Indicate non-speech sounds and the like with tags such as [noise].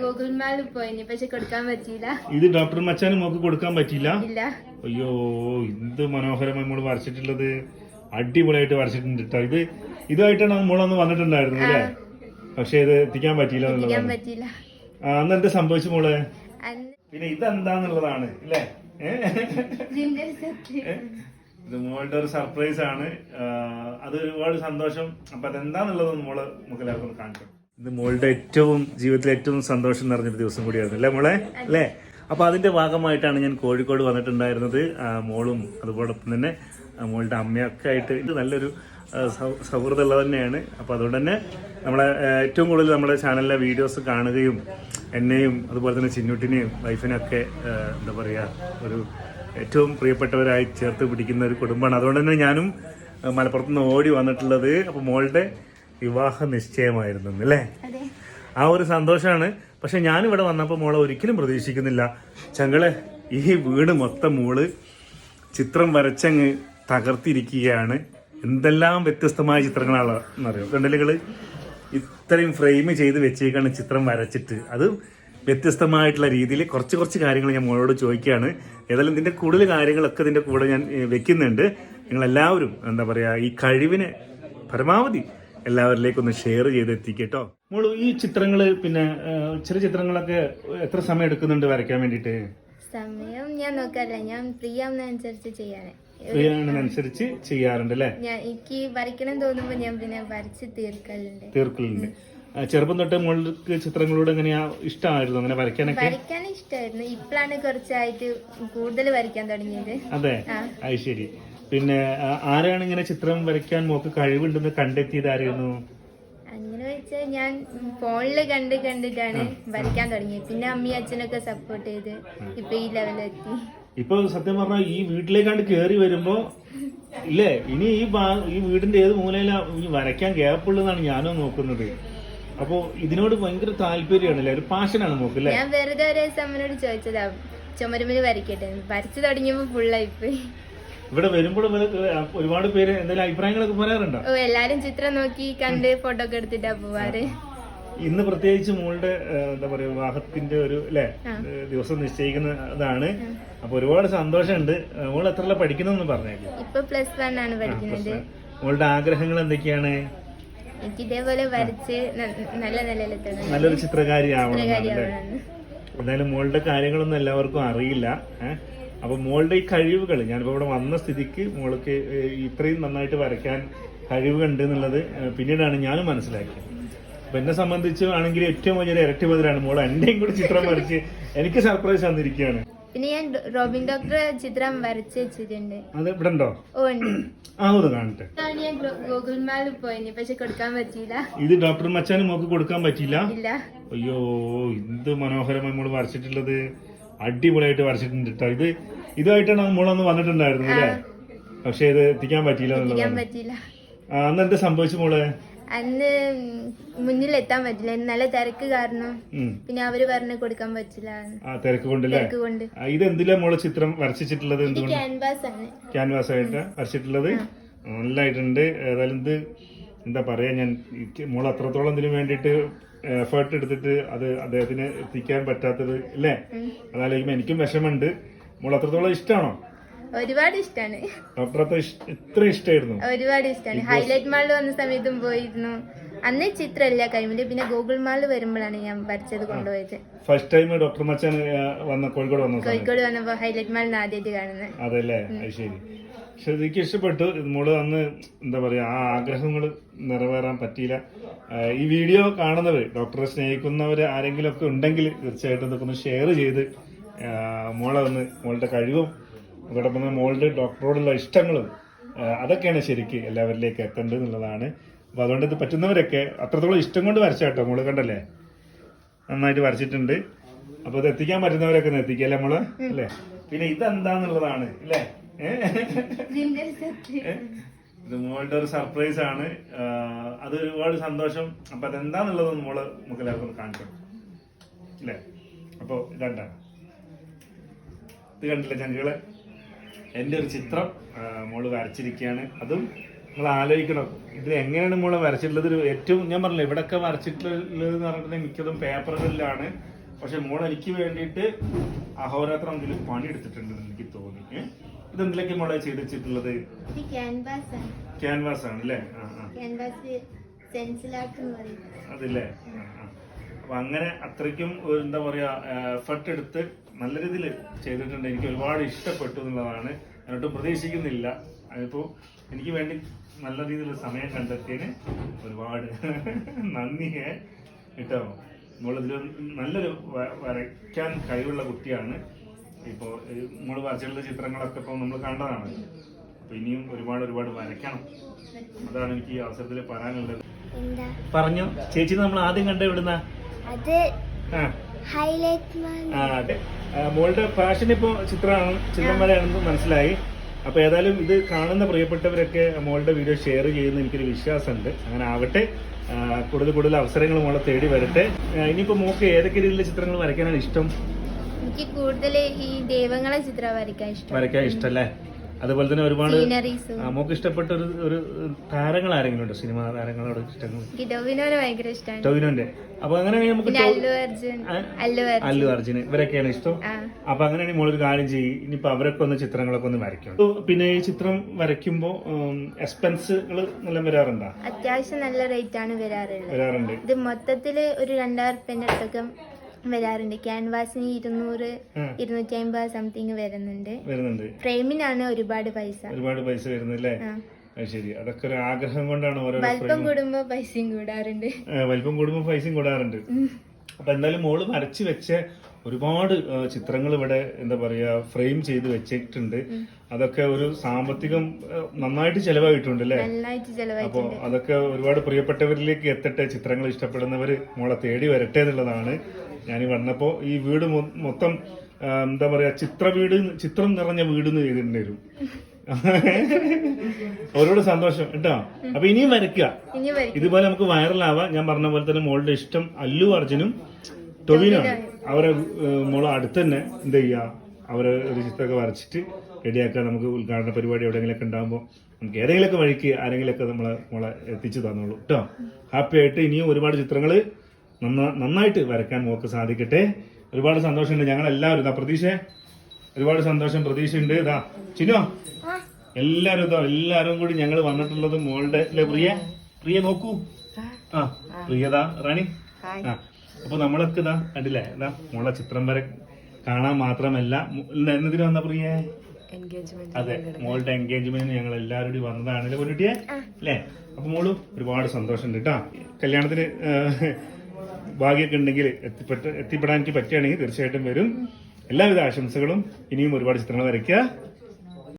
Google മാപ്പിൽ പോയിന് പക്ഷെ കൊടുക്കാൻ പറ്റിയില്ല. ഇത് ഡോക്ടർ മച്ചാനും മോക്ക് കൊടുക്കാൻ പറ്റിയില്ല? ഇല്ല. അയ്യോ എന്ത് മനോഹരമായി നമ്മൾ വരച്ചിട്ടുള്ളത്. അടിപൊളിയായിട്ട് വരച്ചിട്ടുണ്ട് കേട്ടോ ഇത് ഇതുമായിട്ടാണ് മോളന്ന് വന്നിട്ടുണ്ടായിരുന്നത് അല്ലേ? പക്ഷെ ഇത് എത്തിക്കാൻ പറ്റിയില്ല എന്നുള്ളതാണ്. അന്ന് എന്താ സംഭവിച്ചു മോളെ? പിന്നെ ഇതെന്താന്നുള്ളതാണ് അല്ലേ? ഇത് മോളുടെ ഒരു സർപ്രൈസ് ആണ്. അത് ഒരുപാട് സന്തോഷം. അപ്പൊ അതെന്താന്നുള്ളത് മോൾ നമുക്ക് എല്ലാവർക്കും കാണിക്കാം. ഇത് മോളുടെ ഏറ്റവും ജീവിതത്തിലെ ഏറ്റവും സന്തോഷം നിറഞ്ഞൊരു ദിവസം കൂടിയായിരുന്നു. അല്ലേ മോളെ? അല്ലേ? അപ്പോൾ അതിന്റെ ഭാഗമായിട്ടാണ് ഞാൻ കോഴിക്കോട് വന്നിട്ടുണ്ടായിരുന്നത്. മോളും അതുപോലൊപ്പം തന്നെ മോളുടെ അമ്മയൊക്കെ ആയിട്ട് ഇത് നല്ലൊരു സൗഹൃദമുള്ളത് തന്നെയാണ്. അപ്പോൾ അതുകൊണ്ട് തന്നെ നമ്മളെ ഏറ്റവും കൂടുതൽ നമ്മുടെ ചാനലിലെ വീഡിയോസ് കാണുകയും എന്നെയും അതുപോലെ തന്നെ ചിന്നുട്ടിനെയും വൈഫിനൊക്കെ എന്താ പറയുക ഒരു ഏറ്റവും പ്രിയപ്പെട്ടവരായി ചേർത്ത് പിടിക്കുന്ന ഒരു കുടുംബമാണ്. അതുകൊണ്ട് തന്നെ ഞാനും മലപ്പുറത്ത് നിന്ന് ഓടി വന്നിട്ടുള്ളത്. അപ്പോൾ മോളുടെ വിവാഹ നിശ്ചയമായിരുന്നു അല്ലേ ആ ഒരു സന്തോഷമാണ് പക്ഷെ ഞാനിവിടെ വന്നപ്പോൾ മോളെ ഒരിക്കലും പ്രതീക്ഷിക്കുന്നില്ല. ചങ്ങളെ ഈ വീട് മൊത്തം മോൾ ചിത്രം വരച്ചങ്ങ് തകർത്തിരിക്കുകയാണ്. എന്തെല്ലാം വ്യത്യസ്തമായ ചിത്രങ്ങളാണ് അറിയോ കണ്ടലുകൾ ഇത്രയും ഫ്രെയിം ചെയ്ത് വെച്ചേക്കാണ് ചിത്രം വരച്ചിട്ട്. അത് വ്യത്യസ്തമായിട്ടുള്ള രീതിയിൽ കുറച്ച് കുറച്ച് കാര്യങ്ങൾ ഞാൻ മോളോട് ചോദിക്കുകയാണ്. ഏതായാലും ഇതിന്റെ കൂടുതൽ കാര്യങ്ങളൊക്കെ ഇതിന്റെ കൂടെ ഞാൻ വെക്കുന്നുണ്ട്. നിങ്ങളെല്ലാവരും എന്താ പറയുക ഈ കഴിവിനെ പരമാവധി എല്ലാവരിലേക്കും ഒന്ന് ഷെയർ ചെയ്ത് എത്തിക്കട്ടോ മോളു ഈ ചിത്രങ്ങൾ പിന്നെ ചെറിയ ചിത്രങ്ങളൊക്കെ എത്ര സമയം എടുക്കുന്നുണ്ട് വരയ്ക്കാൻ വേണ്ടിട്ട് സമയം ഞാൻ നോക്കാറില്ല. ഞാൻ ഫ്രീ ആവുന്നതനുസരിച്ച് ചെയ്യാന് ഫ്രീയാണെന്നനുസരിച്ച് ചെയ്യാറുണ്ട് അല്ലേ? ഞാൻ എനിക്ക് വരയ്ക്കണം തോന്നുമ്പോ ഞാൻ പിന്നെ വരച്ച് തീർക്കലുണ്ട്. തീർക്കലുണ്ട്. ചെറുപ്പം തൊട്ട് മോൾക്ക് ചിത്രങ്ങളോട് എങ്ങനെയാ ഇഷ്ടമായിരുന്നു? അങ്ങനെ വരയ്ക്കാനൊക്കെ? വരയ്ക്കാൻ ഇഷ്ടമായിരുന്നു. ഇപ്പോഴാണ് കുറച്ചായിട്ട് കൂടുതൽ വരയ്ക്കാൻ തുടങ്ങിയത്. അതെ. അത് ശരി. പിന്നെ ആരാണ് ഇങ്ങനെ ചിത്രം വരയ്ക്കാൻ മോക്ക് കഴിവുണ്ടെന്ന് കണ്ടെത്തിയത് ആരായിരുന്നു? അങ്ങനെ വെച്ചാൽ ഞാൻ ഫോണിൽ കണ്ട് കണ്ടിട്ടാണ് വരയ്ക്കാൻ തുടങ്ങിയത് പിന്നെ അമ്മയും അച്ഛനൊക്കെ സപ്പോർട്ട് ചെയ്ത് ഇപ്പൊ ഈ ലെവലെത്തി ഇപ്പൊ സത്യം പറഞ്ഞാൽ ഈ വീട്ടിലേക്കാണ്ട് കേറി വരുമ്പോ ഇല്ലേ ഇനി ഈ ഈ വീടിന്റെ ഏത് മൂലയിലാണ് ഈ വരയ്ക്കാൻ ഗ്യാപ്പുള്ളതാണ് ഞാനും നോക്കുന്നത്. അപ്പോ ഇതിനോട് ഭയങ്കര താല്പര്യമാണ് ഒരു പാഷനാണ് നോക്കല്ലേ ഞാൻ വെറുതെ ഒരു ദിവസം അമ്മനോട് ചോദിച്ചതാ ചുമരുമ്പിൽ വരയ്ക്കട്ടെ? വരച്ചു തുടങ്ങിയപ്പോ ഫുള്ളായിപ്പോയി ഇവിടെ വരുമ്പോൾ ഒരുപാട് പേര് എന്തെങ്കിലും അഭിപ്രായങ്ങളൊക്കെ പറയാറുണ്ടോ? എല്ലാരും ചിത്രം നോക്കി കണ്ട് ഫോട്ടോ ഒക്കെ എടുത്തിട്ടാ പോവാറ്. ഇന്ന് പ്രത്യേകിച്ച് മോളുടെ എന്താ പറയാ വിവാഹത്തിന്റെ ഒരു അല്ലെ ദിവസം നിശ്ചയിക്കുന്നതാണ്. അപ്പൊ ഒരുപാട് സന്തോഷമുണ്ട്. മോൾ എത്ര പഠിക്കുന്നതെന്ന് പറഞ്ഞേക്കും. ഇപ്പൊ പ്ലസ് വൺ ആണ് പഠിക്കുന്നത്. മോളുടെ ആഗ്രഹങ്ങൾ എന്തൊക്കെയാണ്? എനിക്ക് ഇതേപോലെ വരച്ച് നല്ല നിലയിലെത്തണം നല്ലൊരു ചിത്രകാരി ആവണം എന്തായാലും മോളുടെ കാര്യങ്ങളൊന്നും എല്ലാവർക്കും അറിയില്ല ഏഹ് അപ്പൊ മോളുടെ ഈ കഴിവുകൾ ഞാനിപ്പോ ഇവിടെ വന്ന സ്ഥിതിക്ക് മോൾക്ക് ഇത്രയും നന്നായിട്ട് വരയ്ക്കാൻ കഴിവുണ്ട് എന്നുള്ളത് പിന്നീടാണ് ഞാനും മനസ്സിലാക്കിയത്. അപ്പൊ എന്നെ സംബന്ധിച്ച് ആണെങ്കിൽ ഏറ്റവും വലിയ ഇരട്ടി ബദലാണ് മോൾ എന്റെയും കൂടി ചിത്രം വരച്ച് എനിക്ക് സർപ്രൈസ് തന്നിരിക്കുകയാണ്. പിന്നെ ഞാൻ റോബിൻ ഡോക്ടറെ ചിത്രം വരച്ച് വെച്ചിട്ടുണ്ട്. അത് ഇവിടെ ഉണ്ടോ? ആ ഒന്ന് കാണട്ടെ. ഞാൻ ഗൂഗിൾ മാപ്പിൽ പോയിന് പക്ഷെ കൊടുക്കാൻ പറ്റിയില്ല. ഇത് ഡോക്ടർ മച്ചാനും മോക്ക് കൊടുക്കാൻ പറ്റിയില്ല? അയ്യോ എന്ത് മനോഹരമായി നമ്മൾ വരച്ചിട്ടുള്ളത്. അടിപൊളിയായിട്ട് വരച്ചിട്ടുണ്ട് കേട്ടോ ഇത് ഇതുമായിട്ടാണ് മോളന്ന് വന്നിട്ടുണ്ടായിരുന്നു അല്ലേ? പക്ഷെ ഇത് എത്തിക്കാൻ പറ്റിയില്ല എന്നുള്ളതാണ്. അന്ന് എന്താ സംഭവിച്ചു മോളെ? അന്ന് മുന്നിൽ എത്താൻ പറ്റില്ല നല്ല തിരക്ക് കാരണം പിന്നെ അവർ പറഞ്ഞു കൊടുക്കാൻ പറ്റില്ല തിരക്ക് കൊണ്ടല്ലേ ഇത് എന്തിലാ മോളെ ചിത്രം വരച്ചിട്ടുള്ളത് എന്തുകൊണ്ട്? ക്യാൻവാസ് ആയിട്ട് വരച്ചിട്ടുള്ളത്. നല്ലതായിട്ടുണ്ട് ഏതായാലും ഇത് എന്താ പറയാ ഞാൻ മോൾ അത്രത്തോളം ഇതിനു വേണ്ടിയിട്ട് എഫേർട്ട് എടുത്തിട്ട് അത് അദ്ദേഹത്തിന് എത്തിക്കാൻ പറ്റാത്തത് അല്ലേ അതാലോചിക്കുമ്പോൾ എനിക്കും വിഷമുണ്ട് മോൾ അത്രത്തോളം ഇഷ്ടമാണോ ഒരുപാട് ഇഷ്ടമാണ് ഡോക്ടർ അത്ര ഇത്ര ഇഷ്ടമായിരുന്നു ഒരുപാട് ഇഷ്ടമാണ് ഹൈലൈറ്റ് മാളിൽ വന്ന സമയത്തും പോയിരുന്നു. അന്ന് ചിത്രമല്ല കഴിഞ്ഞില്ല പിന്നെ ഗൂഗിൾ മാളിൽ വരുമ്പോഴാണ് ഞാൻ വരച്ചത് കൊണ്ടുപോയത്. ഫസ്റ്റ് ടൈം ഡോക്ടർ മച്ചാൻ വന്ന കോഴിക്കോട് വന്ന കോഴിക്കോട് വന്നപ്പോ ഹൈലൈറ്റ് മാളിൽ ആദ്യമായിട്ട് കാണുന്നത് അതല്ലേ? അത് ശരി. എനിക്ക് ഇഷ്ടപ്പെട്ടു മോൾ അന്ന് എന്താ പറയാ ആ ആഗ്രഹങ്ങൾ നിറവേറാൻ പറ്റിയില്ല. ഈ വീഡിയോ കാണുന്നവർ ഡോക്ടറെ സ്നേഹിക്കുന്നവർ ആരെങ്കിലും ഒക്കെ ഉണ്ടെങ്കിൽ തീർച്ചയായിട്ടും ഇതൊക്കെ ഒന്ന് ഷെയർ ചെയ്ത് മോളെ ഒന്ന് മോളുടെ കഴിവും അതോടൊപ്പം മോളുടെ ഡോക്ടറോടുള്ള ഇഷ്ടങ്ങളും അതൊക്കെയാണ് ശരിക്ക് എല്ലാവരിലേക്ക് എത്തേണ്ടത് എന്നുള്ളതാണ്. അപ്പൊ അതുകൊണ്ട് ഇത് പറ്റുന്നവരൊക്കെ അത്രത്തോളം ഇഷ്ടം കൊണ്ട് വരച്ചാട്ടോ മോൾ കണ്ടല്ലേ? നന്നായിട്ട് വരച്ചിട്ടുണ്ട്. അപ്പൊ ഇത് എത്തിക്കാൻ പറ്റുന്നവരൊക്കെ ഒന്ന് എത്തിക്കല്ലേ മോൾ? അല്ലേ? പിന്നെ ഇതെന്താന്നുള്ളതാണ് അല്ലേ? ഇത് മോളുടെ ഒരു സർപ്രൈസ് ആണ്. അത് ഒരുപാട് സന്തോഷം. അപ്പൊ അതെന്താന്നുള്ളത് മോൾ നമുക്ക് എല്ലാവർക്കും കാണിച്ചു അല്ലേ അപ്പൊ ഇതാണ് ഇത് കണ്ടില്ല ചങ്കുകളെ? എന്റെ ഒരു ചിത്രം. മോൾ വരച്ചിരിക്കുകയാണ്. അതും നിങ്ങൾ ആലോചിക്കണം. ഇത് എങ്ങനെയാണ് മോൾ വരച്ചിട്ടുള്ളത്? ഏറ്റവും ഞാൻ പറഞ്ഞില്ല ഇവിടെയൊക്കെ വരച്ചിട്ടുള്ളത് എന്ന് പറഞ്ഞിട്ടുണ്ടെങ്കിൽ മിക്കതും പേപ്പറുകളിലാണ്. പക്ഷെ മോൾ എനിക്ക് വേണ്ടിയിട്ട് അഹോരാത്രം ഇതിൽ പണിയെടുത്തിട്ടുണ്ടെന്ന് എനിക്ക് തോന്നി? ഇതെന്തിലൊക്കെ മോളെ ചെയ്തിട്ടുള്ളത് ക്യാൻവാസ് ആണ്. അല്ലേ? അതില്ലേ. അപ്പൊ അങ്ങനെ അത്രയ്ക്കും എന്താ പറയാ എഫർട്ട് എടുത്ത് നല്ല രീതിയിൽ ചെയ്തിട്ടുണ്ട്. എനിക്ക് ഒരുപാട് ഇഷ്ടപ്പെട്ടു എന്നുള്ളതാണ്. ഞാനൊട്ടും പ്രതീക്ഷിക്കുന്നില്ല. അതിപ്പോ എനിക്ക് വേണ്ടി നല്ല രീതിയിൽ സമയം കണ്ടെത്തിയതിന് ഒരുപാട് [laughs] നന്ദി ഏ. കേട്ടോ നമ്മളിതിൽ നല്ലൊരു വരയ്ക്കാൻ കഴിവുള്ള കുട്ടിയാണ് ഇപ്പോൾ നമ്മൾ വരച്ചിട്ടുള്ള ചിത്രങ്ങളൊക്കെ ഇപ്പോൾ നമ്മൾ കണ്ടതാണ്. അപ്പൊ ഇനിയും ഒരുപാട് ഒരുപാട് വരയ്ക്കണം. അതാണ് എനിക്ക് ഈ അവസരത്തിൽ പറയാനുള്ളത്. പറഞ്ഞു. ചേച്ചി നമ്മൾ ആദ്യം കണ്ട എവിടുന്ന അത് മോളുടെ പാഷൻ ഇപ്പോ ചിത്രമാണ് ചിത്രം വരെയാണെന്ന് മനസ്സിലായി. അപ്പൊ ഏതായാലും ഇത് കാണുന്ന പ്രിയപ്പെട്ടവരൊക്കെ മോളുടെ വീഡിയോ ഷെയർ ചെയ്യുന്ന എനിക്കൊരു വിശ്വാസമുണ്ട്. അങ്ങനെ ആവട്ടെ. കൂടുതൽ കൂടുതൽ അവസരങ്ങൾ മോളെ തേടി വരട്ടെ. ഇനിയിപ്പോ മോക്ക് ഏതൊക്കെ രീതിയിലുള്ള ചിത്രങ്ങൾ വരയ്ക്കാനാണ് ഇഷ്ടം? എനിക്ക് കൂടുതൽ ഈ ദൈവങ്ങളെ ചിത്രം വരയ്ക്കാൻ ഇഷ്ടം. വരയ്ക്കാൻ ഇഷ്ടല്ലേ? അതുപോലെ തന്നെ ഒരുപാട് നമുക്ക് ഇഷ്ടപ്പെട്ട ഒരു ഒരു താരങ്ങൾ ആരെങ്കിലും ഉണ്ടോ? സിനിമ താരങ്ങളോട് ഇഷ്ടങ്ങൾ? എനിക്ക് ടൊവിനോനെ ഭയങ്കര ഇഷ്ടമാണ് ടൊവിനോന്റെ. അപ്പൊ അങ്ങനെയാണെങ്കിൽ നമുക്ക് പിന്നെ അല്ലു അർജുൻ. ആ? അല്ലു അർജുൻ. അല്ലു അർജുന്. ഇവരൊക്കെയാണ് ഇഷ്ടം. അപ്പൊ അങ്ങനെയാണെങ്കിൽ മോളൊരു കാര്യം ചെയ്യും. ഇനിയിപ്പോ അവരൊക്കെ ഒന്ന് ചിത്രങ്ങളൊക്കെ ഒന്ന് വരയ്ക്കും പിന്നെ ഈ ചിത്രം വരയ്ക്കുമ്പോ എക്സ്പെൻസുകൾ നല്ല വരാറുണ്ടോ? അത്യാവശ്യം നല്ല റേറ്റ് ആണ് വരാറുള്ളത്. വരാറുണ്ട്. ഇത് മൊത്തത്തിൽ ഒരു രണ്ടായിരം റുപ്യന്റെ അടുത്തൊക്കെ വരാറുണ്ട്. ക്യാൻവാസിന് ഇരുന്നൂറ്. ഇരുന്നൂറ്റി അമ്പത് സംതിങ് വരുന്നുണ്ട്. വരുന്നുണ്ട്. ഫ്രെയിമിനാണ് ഒരുപാട് പൈസ. ഒരുപാട് പൈസ വരുന്നല്ലേ? ശരി. അതൊക്കെ ഒരു ആഗ്രഹം കൊണ്ടാണ് ഓരോ വലിപ്പം കൂടുമ്പോ പൈസയും കൂടാറുണ്ട്. വലിപ്പം കൂടുമ്പോ പൈസയും കൂടാറുണ്ട്. അപ്പൊ എന്തായാലും മോൾ വരച്ച് വെച്ച ഒരുപാട് ചിത്രങ്ങൾ ഇവിടെ എന്താ പറയാ ഫ്രെയിം ചെയ്ത് വെച്ചിട്ടുണ്ട്. അതൊക്കെ ഒരു സാമ്പത്തികം നന്നായിട്ട് ചെലവായിട്ടുണ്ട് അല്ലേ? നന്നായിട്ട് അപ്പോ ചെലവായിട്ടുണ്ട്. അതൊക്കെ ഒരുപാട് പ്രിയപ്പെട്ടവരിലേക്ക് എത്തട്ടെ ചിത്രങ്ങൾ ഇഷ്ടപ്പെടുന്നവർ മോളെ തേടി വരട്ടെ എന്നുള്ളതാണ്. ഞാൻ വന്നപ്പോൾ ഈ വീട് മൊത്തം എന്താ പറയാ ചിത്ര വീട് ചിത്രം നിറഞ്ഞ വീട് എന്ന് ചെയ്തിട്ടുണ്ട് വരും. അവരോട് സന്തോഷം കേട്ടോ? അപ്പൊ ഇനിയും വരയ്ക്കുക. ഇതുപോലെ നമുക്ക് വൈറലാവാം. ഞാൻ പറഞ്ഞ പോലെ തന്നെ മോളുടെ ഇഷ്ടം അല്ലു അർജുനും ടൊവിനാണ്. അവരെ മോൾ അടുത്തന്നെ അടുത്ത് തന്നെ എന്ത് ചെയ്യുക അവരെ ഒരു ചിത്രമൊക്കെ വരച്ചിട്ട് റെഡിയാക്കുക നമുക്ക് ഉദ്ഘാടന പരിപാടി എവിടെയെങ്കിലൊക്കെ ഉണ്ടാകുമ്പോൾ നമുക്ക് ഏതെങ്കിലുമൊക്കെ വഴിക്ക് ആരെങ്കിലുമൊക്കെ നമ്മളെ മോളെ എത്തിച്ചു തന്നോളൂ. കേട്ടോ? ഹാപ്പി ആയിട്ട് ഇനിയും ഒരുപാട് ചിത്രങ്ങൾ നന്നായിട്ട് വരയ്ക്കാൻ നമുക്ക് സാധിക്കട്ടെ. ഒരുപാട് സന്തോഷമുണ്ട്. ഞങ്ങൾ എല്ലാവരും ഇതാ പ്രതീക്ഷ. ഒരുപാട് സന്തോഷം പ്രതീക്ഷയുണ്ട്. ഇതാ ചിനോ എല്ലാരും ഇതാ എല്ലാരും കൂടി ഞങ്ങൾ വന്നിട്ടുള്ളത് മോളുടെ അല്ലെ പ്രിയ? പ്രിയ നോക്കൂ. ആ. പ്രിയതാ റാണി. ആ അപ്പൊ നമ്മളൊക്കെ ഇതാ കണ്ടില്ലേ? ഇതാ മോളെ ചിത്രം വരെ കാണാൻ മാത്രമല്ല. എന്നതിന് വന്ന പ്രിയ? അതെ മോളുടെ എൻഗേജ്മെന്റിന് ഞങ്ങൾ എല്ലാവരും കൂടി വന്നതാണ് പൊന്നിട്ടിയെ അല്ലേ അപ്പൊ മോളും ഒരുപാട് സന്തോഷമുണ്ട് കേട്ടോ കല്യാണത്തിന് ഭാഗ്യമൊക്കെ ഉണ്ടെങ്കിൽ എത്തിപ്പെട്ട് എത്തിപ്പെടാൻ എനിക്ക് പറ്റുകയാണെങ്കിൽ തീർച്ചയായിട്ടും വരും. എല്ലാവിധ ആശംസകളും ഇനിയും ഒരുപാട് ചിത്രങ്ങൾ വരയ്ക്കുക.